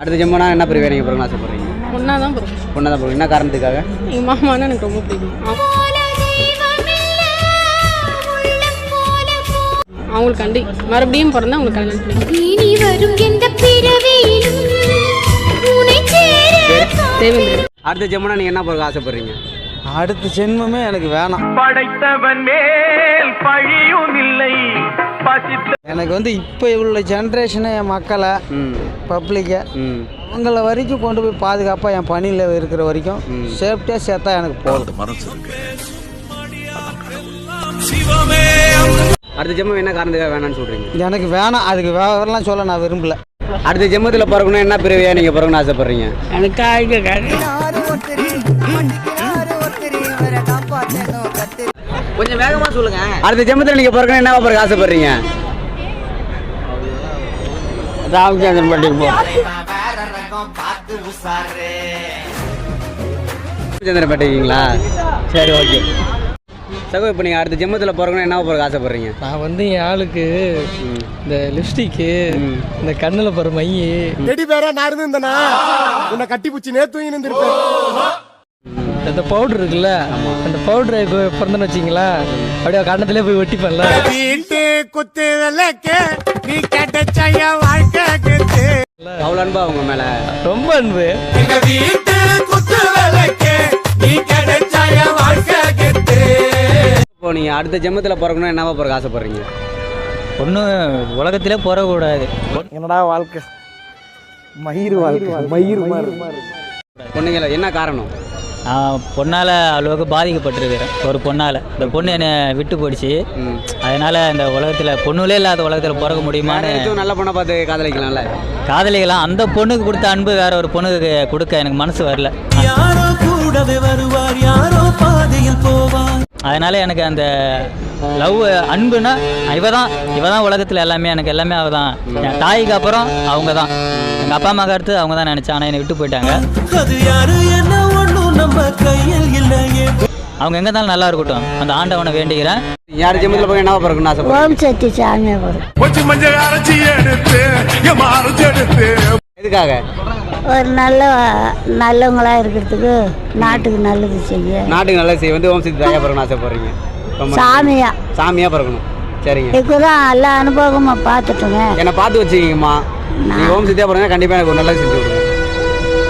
அடுத்த ஜென்மனா என்ன பிரிவு நீங்கள் பிறகு ஆசைப்படுறீங்க? ஒன்றா தான் பிறக்கும் பொண்ணை தான் பிறகு என்ன காரணத்துக்காக? எங்கள் மாமானா எனக்கு ரொம்ப பிடிக்கும். அவ- அவங்களுக்கு கண்டி மறுபடியும் பிறந்தா அவங்களுக்கு கல்யாணம் பிடிக்கும் இனி வரும் எந்த பிறவியிலும் தேவேந்திரன் அடுத்த ஜென்மனா நீங்கள் என்ன பிறகு ஆசைப்படுறீங்க? அடுத்த ஜென்மமே எனக்கு வேணாம். படைத்தவன் மேல் பழியும் இல்லை. எனக்கு வந்து இப்போ உள்ள ஜென்ரேஷனு என் மக்களை பப்ளிக்கை அவங்கள வரைக்கும் கொண்டு போய் பாதுகாப்பாக என் பணியில் இருக்கிற வரைக்கும் சேஃப்டியாக சேர்த்தா எனக்கு போதும். அடுத்த ஜென்மம் என்ன காரணத்துக்காக வேணாம்னு சொல்கிறீங்க எனக்கு வேணாம் அதுக்கு வேறெல்லாம் சொல்ல நான் விரும்பல. அடுத்த ஜென்மத்தில் பிறக்கணும் என்ன பிறவியாக நீங்கள் பிறகுன்னு ஆசைப்படுறீங்க? எனக்கு கொஞ்சம் வேகமாக சொல்லுங்க. அடுத்த ஜென்மத்தில் நீங்கள் பிறக்கணும் என்ன பிறகு ஆசைப்படுறீங்க? ராமச்சந்திரன் பட்டிக்கு போ. சந்திரப்பேட்டைங்களா சரி ஓகே. சகோ இப்போ நீங்கள் அடுத்த ஜென்மத்தில் பிறக்கணும் என்ன பிறகு ஆசைப்படுறீங்க? நான் வந்து என் ஆளுக்கு இந்த லிப்ஸ்டிக்கு. இந்த கண்ணில் போகிற மை டெடி பேரா நான் இருந்திருந்தேனா? உன்னை கட்டி பிடிச்சி நேத்து இருந்திருப்பேன் அந்த பவுடர் இருக்குல்ல அந்த பவுடரை இப்போ பிறந்தன்னு வச்சிங்களா அப்படியே கண்ணத்திலே போய் வீட்டு குத்து விளக்கு நீ கேட்ட வாழ்க்கை கெத்து அவ்வளோ அன்பா உங்க மேலே? ரொம்ப அன்பு. எங்க வீட்டு குத்து விளக்கு நீ கேட்ட வாழ்க்கை கெத்து இப்போ நீங்கள் அடுத்த ஜென்மத்தில் பிறக்கணும் என்னவா பிறகு ஆசைப்படுறீங்க? ஒன்றும் உலகத்திலே பிறக்கக்கூடாது என்னடா வாழ்க்கை? மயிர் வாழ்க்கை. மயிர் பொண்ணுங்கள என்ன காரணம்? நான் பொண்ணால் அளவுக்கு பாதிக்கப்பட்டிருக்கிறேன். ஒரு பொண்ணால். இந்த பொண்ணு என்னை விட்டு போயிடுச்சு. அதனால் இந்த உலகத்தில் பொண்ணுலே இல்லாத உலகத்தில் பிறக்க முடியுமான்னு நல்ல பொண்ணை பார்த்து காதலிக்கலாம்ல? காதலிக்கலாம். அந்த பொண்ணுக்கு கொடுத்த அன்பு வேற ஒரு பொண்ணுக்கு கொடுக்க எனக்கு மனசு வரல. யாரோ கூடவே வருவார் யாரோ பாதையில் போவார். அதனால எனக்கு அந்த லவ் அன்புனா இவ தான் இவ தான் உலகத்தில் எல்லாமே. எனக்கு எல்லாமே அவ தான் என் தாய்க்கு அப்புறம் அவங்க தான் எங்கள் அப்பா அம்மாக்கு அடுத்து அவங்க தான் நினச்சேன். ஆனால் என்னை விட்டு போயிட்டாங்க. நம்ம கையில் இல்லையே. அவங்க எங்கே இருந்தாலும் நல்லா இருக்கட்டும். அந்த ஆண்டவனை வேண்டிக்கிறேன் யார் ஜென்மத்தில் போய் என்னவா பிறக்கணும்னு ஆசைப்படுறீங்க ஓம் சக்தி சாமி வரும் கொஞ்சம் மஞ்சள் அரைச்சி எடுத்து எடுத்து எதுக்காக? ஒரு நல்ல நல்லவங்களா இருக்கிறதுக்கு நாட்டுக்கு நல்லது செய்ய. நாட்டுக்கு நல்லது செய்ய வந்து ஓம் சக்தி தாயா பிறக்கணும் ஆசைப்படுறீங்க சாமியா. சாமியாக பிறக்கணும். சரிங்க. இப்போதான் எல்லா அனுபவமா பார்த்துட்டோங்க என்னை பார்த்து வச்சுக்கிங்கம்மா. நீங்கள் ஓம் சக்தியாக பிறந்தா கண்டிப்பாக எனக்கு ஒரு நல்லது செஞ்சு கொடுங்க.